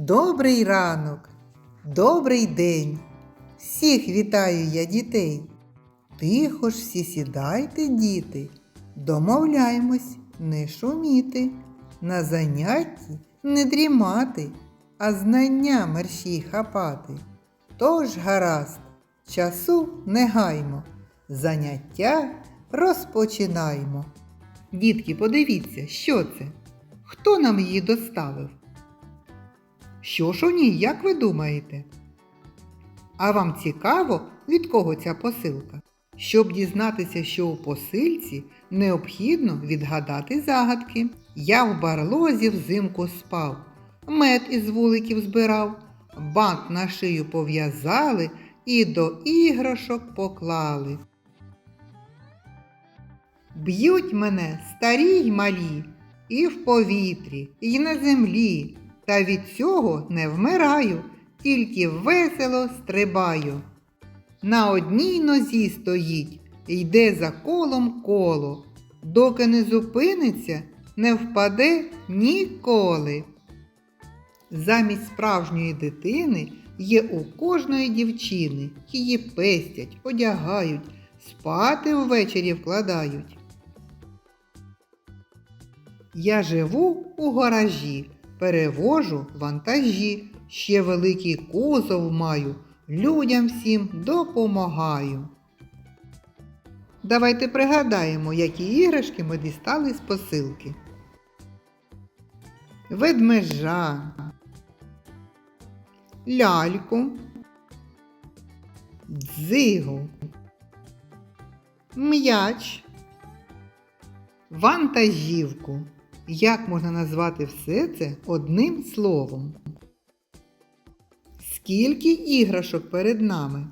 Добрий ранок, добрий день. Всіх вітаю я дітей. Тихо ж всі сідайте, діти, домовляймось не шуміти, на занятті не дрімати, а знання мерщій хапати. Тож гаразд, часу не гаймо, заняття розпочинаймо. Дітки, подивіться, що це? Хто нам її доставив? Що ж у ній, як ви думаєте? А вам цікаво, від кого ця посилка? Щоб дізнатися, що у посильці, необхідно відгадати загадки. Я в барлозі взимку спав, мед із вуликів збирав, бант на шию пов'язали і до іграшок поклали. Б'ють мене старі й малі, і в повітрі, і на землі, та від цього не вмираю, тільки весело стрибаю. На одній нозі стоїть, йде за колом коло, доки не зупиниться, не впаде ніколи. Замість справжньої дитини є у кожної дівчини, її пестять, одягають, спати ввечері вкладають. Я живу у гаражі, перевожу вантажі, ще великий кузов маю, людям всім допомагаю. Давайте пригадаємо, які іграшки ми дістали з посилки. Ведмежа, ляльку, дзигу, м'яч, вантажівку. Як можна назвати все це одним словом? Скільки іграшок перед нами?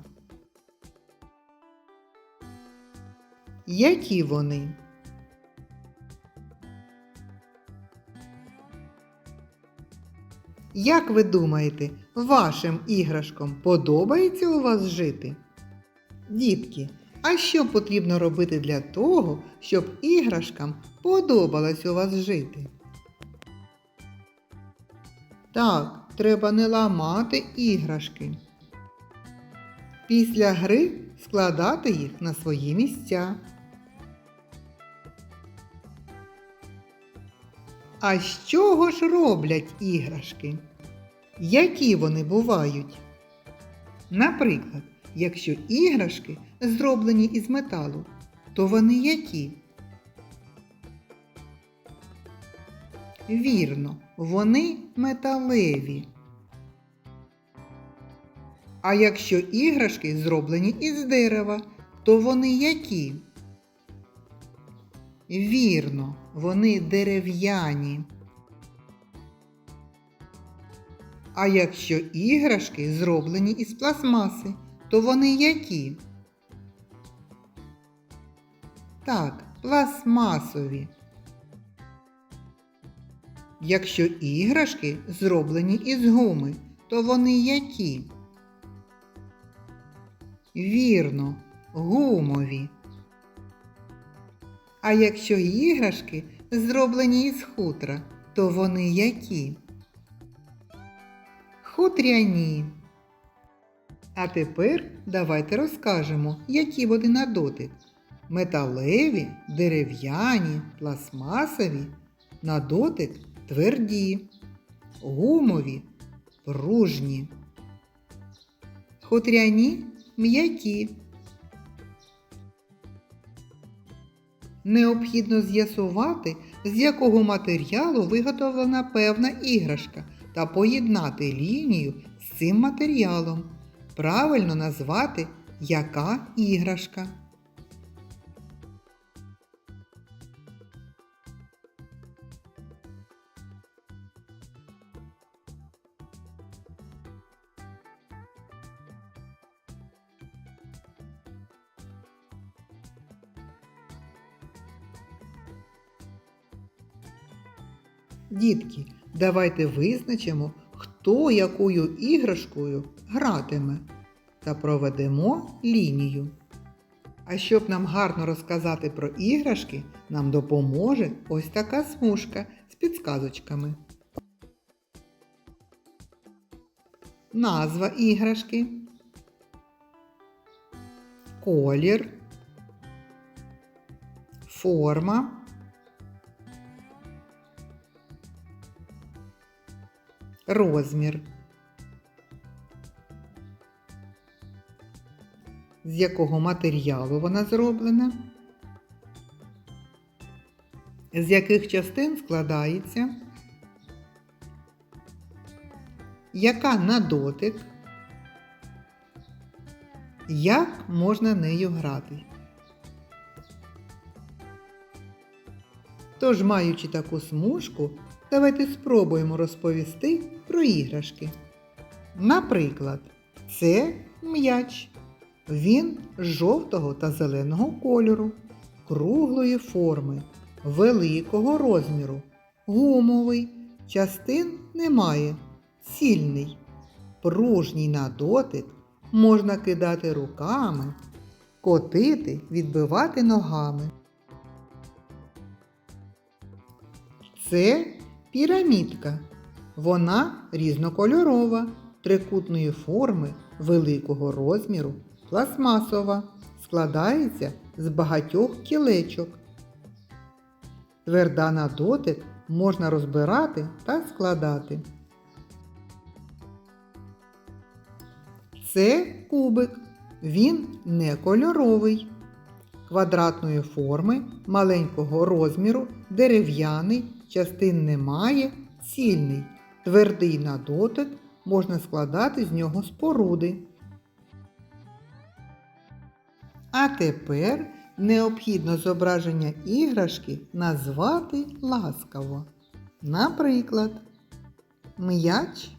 Які вони? Як ви думаєте, вашим іграшкам подобається у вас жити? Дітки, а що потрібно робити для того, щоб іграшкам подобалось у вас жити? Так, треба не ламати іграшки. Після гри складати їх на свої місця. А з чого ж роблять іграшки? Які вони бувають? Наприклад, якщо іграшки зроблені із металу, то вони які? Вірно, вони металеві. А якщо іграшки зроблені із дерева, то вони які? Вірно, вони дерев'яні. А якщо іграшки зроблені із пластмаси, то вони які? Так, пластмасові. Якщо іграшки зроблені із гуми, то вони які? Вірно, гумові. А якщо іграшки зроблені із хутра, то вони які? Хутряні. А тепер давайте розкажемо, які вони на дотик. Металеві, дерев'яні, пластмасові, на дотик тверді, гумові, пружні. Хутряні м'які. Необхідно з'ясувати, з якого матеріалу виготовлена певна іграшка та поєднати лінію з цим матеріалом. Правильно назвати, яка іграшка. Дітки, давайте визначимо, хто якою іграшкою гратиме та проведемо лінію. А щоб нам гарно розказати про іграшки, нам допоможе ось така смужка з підсказочками. назва іграшки, колір, форма, розмір, з якого матеріалу вона зроблена, з яких частин складається, яка на дотик, як можна нею грати. Тож, маючи таку смужку, давайте спробуємо розповісти про іграшки. Наприклад, це м'яч. Він жовтого та зеленого кольору, круглої форми, великого розміру, гумовий, частин немає, цільний, пружній на дотик, можна кидати руками, котити, відбивати ногами. Це пірамідка. Вона різнокольорова, трикутної форми, великого розміру, пластмасова, складається з багатьох кілечок. Тверда на дотик можна розбирати та складати. Це кубик. Він не кольоровий, квадратної форми, маленького розміру, дерев'яний, частин немає, цільний, твердий на дотик, можна складати з нього споруди. А тепер необхідно зображення іграшки назвати ласкаво. Наприклад, м'яч,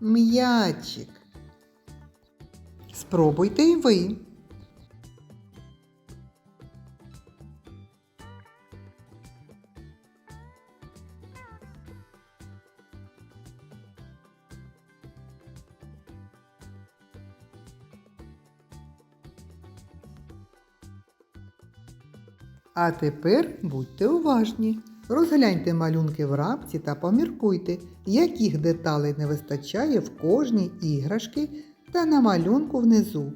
м'ячик. Спробуйте і ви. А тепер будьте уважні. Розгляньте малюнки в рапці та поміркуйте, яких деталей не вистачає в кожній іграшки та на малюнку внизу.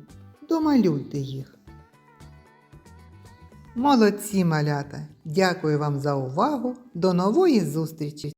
Домалюйте їх. Молодці малята! Дякую вам за увагу. До нової зустрічі!